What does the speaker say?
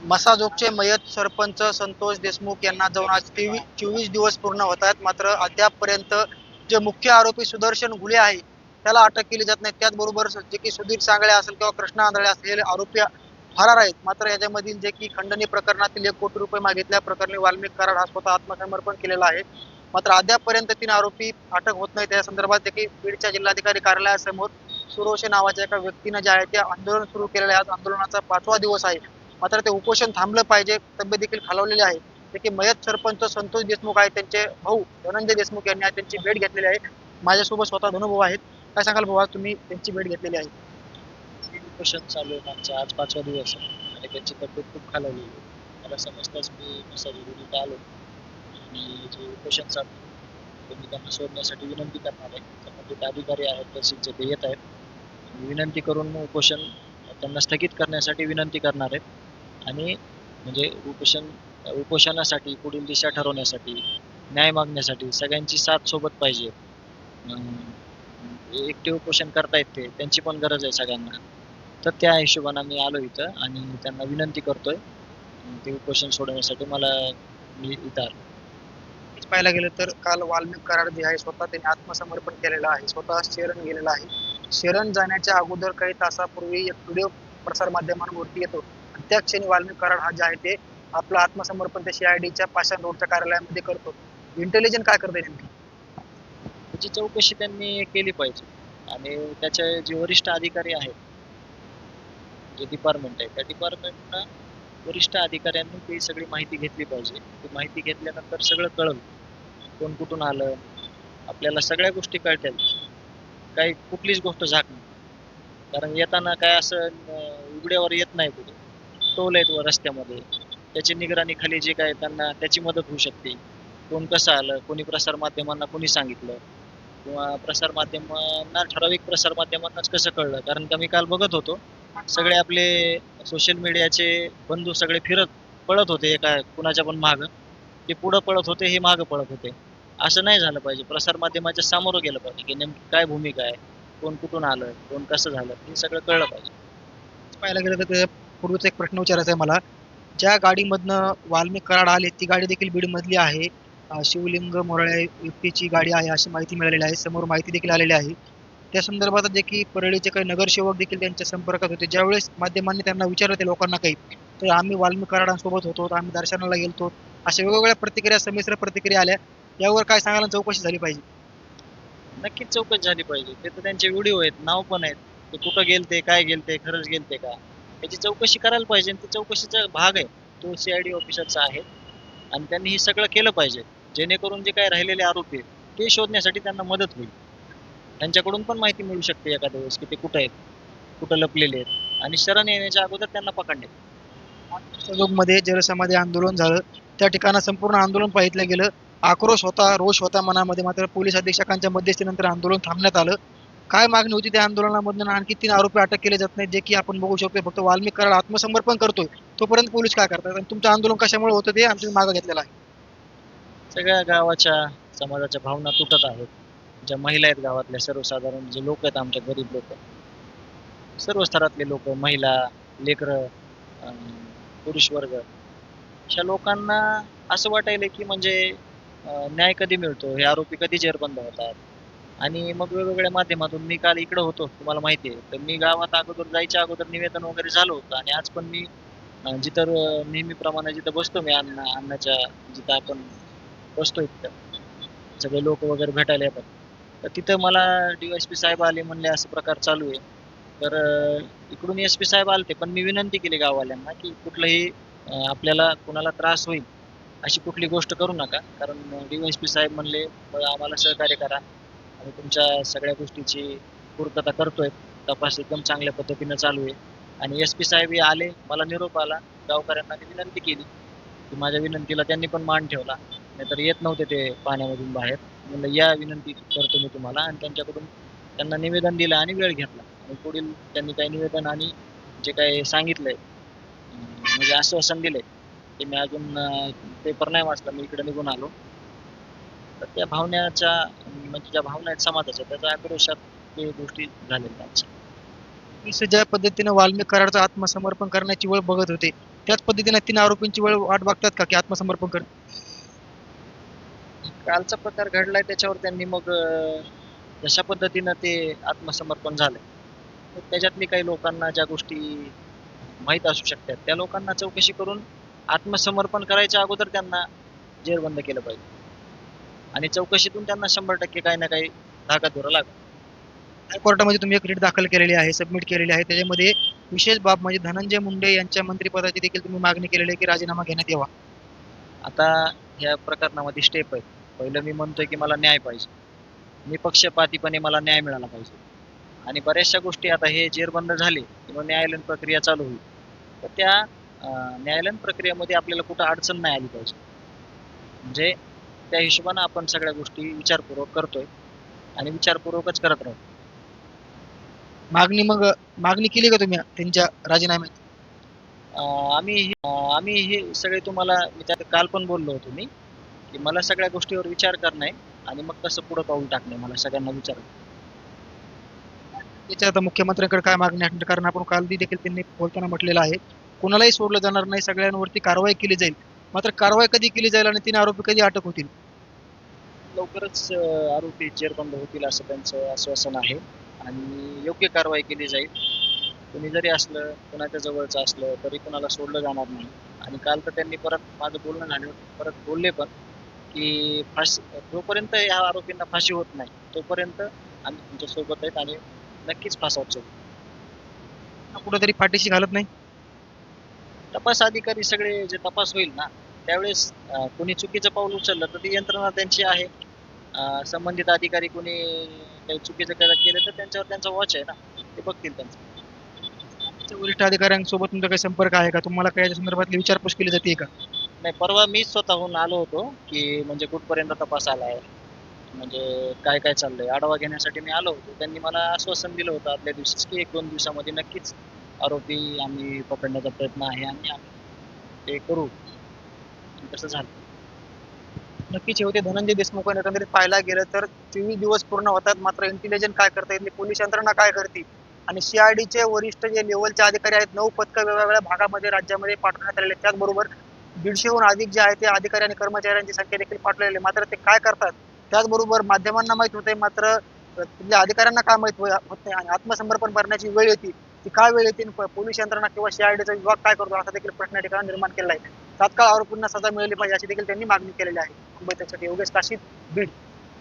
मसाजोगचे मयत सरपंच संतोष देशमुख यांना जाऊन आज तेवीस चोवीस दिवस पूर्ण होत आहेत. मात्र अद्यापपर्यंत जे मुख्य आरोपी सुदर्शन घुले आहे त्याला अटक केली जात नाही. त्याचबरोबर जे की सुधीर सांगळे असेल किंवा कृष्णा आंधळे असलेले आरोपी फरार आहेत. मात्र याच्यामधील जे की खंडणी प्रकरणातील एक कोटी रुपये मागितल्या प्रकरणी वाल्मिक कराड हा स्वतः आत्मसमर्पण केलेला आहे. मात्र अद्यापपर्यंत तीन आरोपी अटक होत नाही त्या संदर्भात जे की बीडच्या जिल्हाधिकारी कार्यालयासमोर सुरोशे नावाच्या एका व्यक्तीनं जे आहे ते आंदोलन सुरू केलेलं आहे. आज आंदोलनाचा पाचवा दिवस आहे. मात्र ते उपोषण थांबलं पाहिजे. तब्येत देखील खालावलेली आहे. जे की मयत सरपंच संतोष देशमुख आहे त्यांचे भाऊ धनंजय देशमुख यांनी आज त्यांची भेट घेतलेली आहे. माझ्यासोबत स्वतः धनुभाऊ आहेत. काय सांगाल भाऊ? तुम्ही त्यांची भेट घेतलेली आहे. उपोषण चालू आहे आमचं आज पाचवा दिवस आहे. आणि त्यांची तब्येत खूप खालावलेली आहे. मला समजताच मी मसाजोगीत आलो. आणि जे उपोषण चालू ते त्यांना सोडण्यासाठी विनंती करणार आहे. संबंधित अधिकारी आहेत तहसीलचे ते येत आहेत. विनंती करून उपोषण त्यांना स्थगित करण्यासाठी विनंती करणार आहेत. आणि म्हणजे उपोषण उपोषणासाठी पुढील दिशा ठरवण्यासाठी न्याय मागण्यासाठी सगळ्यांची साथ सोबत पाहिजे. एकटे उपोषण करतायत ते त्यांची पण गरज आहे सगळ्यांना. तर त्या हिशोबाने मी आलो इथं आणि त्यांना विनंती करतोय. ते उपोषण सोडवण्यासाठी मला मी इथं आलो. पाहायला गेलं तर काल वाल्मिक कराड जे आहे स्वतः त्यांनी आत्मसमर्पण केलेलं आहे. स्वतः शरण गेलेला आहे. शरण जाण्याच्या अगोदर काही तासापूर्वी एक व्हिडिओ प्रसार माध्यमांवरती येतो. त्या क्षणी वाल्मिक कराड हा जे आहे ते आपलं आत्मसमर्पण त्या सीआयडीच्या पाषाण रोडच्या कार्यालयामध्ये करतो. इंटेलिजंट काय करते नेमकी? त्याची चौकशी त्यांनी केली पाहिजे. आणि त्याचे जे वरिष्ठ अधिकारी आहेत जे डिपार्टमेंट आहे त्या डिपार्टमेंट वरिष्ठ अधिकाऱ्यांनी ती सगळी माहिती घेतली पाहिजे. ती माहिती घेतल्यानंतर सगळं कळलं. कोण कुठून आलं? आपल्याला सगळ्या गोष्टी कळतात. काही कुठलीच गोष्ट झाक कारण येताना काय असं उघड्यावर येत नाही कुठे. टोल आहेत व रस्त्यामध्ये. त्याची निगराणी खाली जे काय त्यांना त्याची मदत होऊ शकते. कोण कसं आलं कोणी प्रसार माध्यमांना कोणी सांगितलं? किंवा प्रसार माध्यमांना ठराविक प्रसार माध्यमांनाच कसं कळलं? कारण का मी काल बघत होतो सगळे आपले सोशल मीडियाचे बंधू सगळे फिरत पळत होते एका कुणाच्या पण मागं. ते पुढं पळत होते हे मागं पळत होते. असं नाही झालं पाहिजे. प्रसार माध्यमाच्या समोर गेलं पाहिजे की नेमकी काय भूमिका आहे कोण कुठून आलं कोण कसं झालं हे सगळं कळलं पाहिजे. पाहायला गेलं तर त्या पूर्वीचा एक प्रश्न विचारायचा आहे मला. ज्या गाडीमधनं वाल्मिक कराड आले ती गाडी देखील बीडमधली आहे. अं, शिवलिंग मोरळे युक्तीची गाडी आहे अशी माहिती मिळालेली आहे. समोर माहिती देखील आलेली आहे. त्या संदर्भात जे की परळीचे काही नगरसेवक देखील त्यांच्या संपर्कात होते. ज्यावेळेस माध्यमांनी त्यांना विचारलं त्या लोकांना काही तर आम्ही वाल्मिक कराडांसोबत होतो आम्ही दर्शनाला गेलतो. अशा वेगवेगळ्या प्रतिक्रिया संमिश्र प्रतिक्रिया आल्या. यावर काय सांगायला चौकशी झाली पाहिजे? नक्कीच चौकशी झाली पाहिजे. ते तर त्यांचे व्हिडिओ आहेत नाव पण आहेत. ते कुठं गेलते काय गेलते खरंच गेलते का? त्याची चौकशी करायला पाहिजे आणि ते चौकशीचा भाग आहे. तो सी आय डी ऑफिसरचा आहे. आणि त्यांनी हे सगळं केलं पाहिजे. जेणेकरून जे काय राहिलेले आरोपी आहेत ते शोधण्यासाठी त्यांना मदत होईल. त्यांच्याकडून पण माहिती मिळू शकते एखाद्या वेळेस की ते कुठं आहेत कुठं लपलेले आहेत. आणि शरण येण्याच्या अगोदर त्यांना पकडणे मध्ये जलसमाधी आंदोलन झालं. त्या ठिकाणी संपूर्ण आंदोलन पाहिलं गेलं. आक्रोश होता रोष होता मनामध्ये. मात्र पोलीस अधीक्षकांच्या मध्यस्थीनंतर आंदोलन थांबण्यात आलं. काय मागणी होती त्या आंदोलनामधून आणखी तीन आरोपी अटक केले जात नाहीत जे की आपण बघू शकतो फक्त वाल्मिक कराड आत्मसमर्पण करतोय. तोपर्यंत पोलीस काय करतात? आणि तुमचं आंदोलन कशामुळे होतं ते आमच्या मागं घेतलेलं आहे. सगळ्या गावाच्या समाजाच्या भावना तुटत आहेत. ज्या महिला आहेत गावातल्या सर्वसाधारण जे लोक आहेत आमच्या गरीब लोक. सर्व स्तरातले लोक महिला लेकरं पुरुष वर्ग. अशा लोकांना असं वाटायलं की म्हणजे न्याय कधी मिळतो? हे आरोपी कधी जेरबंद होतात? आणि मग वेगवेगळ्या माध्यमातून मी काल इकडं होतो तुम्हाला माहिती आहे. तर मी गावात अगोदर जायच्या अगोदर निवेदन वगैरे झालं होतं आणि आज पण मी जिथं नेहमीप्रमाणे जिथं बसतो मी अन्न अन्नाच्या जिथं आपण बसतो तिथं. सगळे लोक वगैरे भेटायला येतात. तर तिथं मला डीवायसपी साहेब आले म्हणले असं प्रकार चालू आहे. तर इकडून एस पी साहेब आलते पण मी विनंती केली गाववाल्यांना की कुठलंही आपल्याला कुणाला त्रास होईल अशी कुठली गोष्ट करू नका. कारण डीएसपी साहेब म्हणले आम्हाला सहकार्य करा. आणि तुमच्या सगळ्या गोष्टीची पूर्तता करतोय. तपास एकदम चांगल्या पद्धतीनं चालू आहे. आणि एस पी साहेब हे आले मला निरोप आला. गावकऱ्यांना मी विनंती केली. की माझ्या विनंतीला त्यांनी पण मान ठेवला. नाहीतर येत नव्हते ते पाण्यामधून बाहेर. म्हणलं या विनंती करतो मी तुम्हाला. आणि त्यांच्याकडून त्यांना निवेदन दिलं आणि वेळ घेतला. आणि पुढील त्यांनी काही निवेदन आणि जे काही सांगितलंय म्हणजे आश्वासन दिलंय ते मी अजून पेपर नाही वाचला मी इकडे निघून आलो. तर त्या भावनेच्या म्हणजे ज्या भावना आहेत समाजाच्या त्याच्या आक्रोशात ते गोष्टी झालेल्या आहेत. ज्या पद्धतीने वाल्मिक कराडचं आत्मसमर्पण करण्याची वेळ बघत होते. त्याच पद्धतीने तीन आरोपींची वेळ वाट बघतात का की आत्मसमर्पण कर कालचा प्रकार घडलाय त्याच्यावर त्यांनी मग जशा पद्धतीनं ते आत्मसमर्पण झालंय. त्याच्यातली काही लोकांना ज्या गोष्टी माहीत असू शकतात त्या लोकांना चौकशी करून आत्मसमर्पण करायच्या अगोदर त्यांना जेरबंद केलं पाहिजे. आणि चौकशीतून त्यांना शंभर टक्के काही ना काही धागादोरा लागेल. हायकोर्टामध्ये तुम्ही एक रीट दाखल केलेली आहे सबमिट केलेली आहे. त्याच्यामध्ये विशेष बाब म्हणजे धनंजय मुंडे यांच्या मंत्रिपदाची देखील तुम्ही मागणी केलेली आहे की राजीनामा घेण्यात यावा. आता ह्या प्रकरणामध्ये स्टेप आहेत. पहिलं मी म्हणतोय की मला न्याय पाहिजे. मी पक्षपातीपणे मला न्याय मिळाला पाहिजे. आणि बऱ्याचशा गोष्टी आता हे जेरबंद झाले किंवा न्यायालयीन प्रक्रिया चालू होईल. तर त्या न्यायालयीन प्रक्रियेमध्ये आपल्याला कुठं अडचण नाही आली पाहिजे. म्हणजे त्या हिशोबानं आपण सगळ्या गोष्टी विचारपूर्वक करतोय आणि विचारपूर्वकच करत राहतो मागणी मग मागणी केली का तुम्ही त्यांच्या राजीनाम्याची अं, आम्ही हे- आम्ही हे सगळे तुम्हाला मी त्यात काल पण बोललो होतो मी की मला सगळ्या गोष्टीवर विचार करणे आणि मग कसं पुढं पाऊल टाकणे मला सगळ्यांना विचार त्याच्या आता मुख्यमंत्र्यांकडे काय मागणी आहे? कारण आपण काल देखील त्यांनी बोलताना म्हटलेलं आहे कोणालाही सोडलं जाणार नाही सगळ्यांवरती कारवाई केली जाईल. मात्र कारवाई कधी केली जाईल आणि तीन आरोपी कधी अटक होतील? लवकरच आरोपी जेरबंद होतील असं त्यांचं आश्वासन आहे आणि योग्य कारवाई केली जाईल. कुणी जरी असलं कुणाच्या जवळचं असलं तरी कुणाला सोडलं जाणार नाही. आणि काल तर त्यांनी परत माझं बोलणं झालं परत बोलले पण की फाशी जोपर्यंत ह्या आरोपींना फाशी होत नाही तोपर्यंत आम्ही तुमच्यासोबत आहेत आणि नक्कीच फासावर चढू कुठेतरी पाठीशी घालत नाही? तपास अधिकारी सगळे जे तपास होईल ना त्यावेळेस कोणी चुकीचं पाऊल उचललं तर ती यंत्रणा त्यांची आहे. संबंधित अधिकारी कोणी काही चुकीचं केलं केलं तर त्यांच्यावर त्यांचा वॉच आहे ना. ते बघतील त्यांचं. वरिष्ठ अधिकाऱ्यांसोबत तुमचा काही संपर्क आहे का? तुम्हाला काही याच्या संदर्भातली विचारपूस केली जाते का? नाही परवा मीच स्वतःहून आलो होतो की म्हणजे कुठपर्यंत तपास आलाय? म्हणजे काय काय चाललंय? आढावा घेण्यासाठी मी आलो होतो. त्यांनी मला आश्वासन दिलं होतं आदल्या दिवशीच की एक दोन दिवसामध्ये नक्कीच आरोपी आम्ही पकडण्याचा प्रयत्न आहे आणि आम्ही ते करू. तसं झालं. नक्कीच हे होते धनंजय देशमुख एकंदरीत पाहायला गेलं तर चोवीस दिवस पूर्ण होतात. मात्र इंटेलिजन्स काय करता येत पोलीस यंत्रणा काय करते आणि सीआयडीचे वरिष्ठ जे लेवलचे अधिकारी आहेत नऊ पथकं वेगवेगळ्या भागामध्ये राज्यामध्ये पाठवण्यात आलेले त्याचबरोबर दीडशेहून अधिक जे आहे ते अधिकारी आणि कर्मचाऱ्यांची संख्या देखील पाठवलेली मात्र ते काय करतात? त्याचबरोबर माध्यमांना माहीत होते मात्र तिथल्या अधिकाऱ्यांना काय माहीत होत नाही आणि आत्मसमर्पण करण्याची वेळ येते. ती काय वेळ येतील पोलीस यंत्रणा किंवा सीआयडीचा विभाग काय करतो असा देखील प्रश्न या ठिकाणी निर्माण केला आहे. तात्काळ आरोपींना सजा मिळाली पाहिजे अशी देखील त्यांनी मागणी केलेली आहे. मुंबई त्यासाठी योगेश काशीद बीड.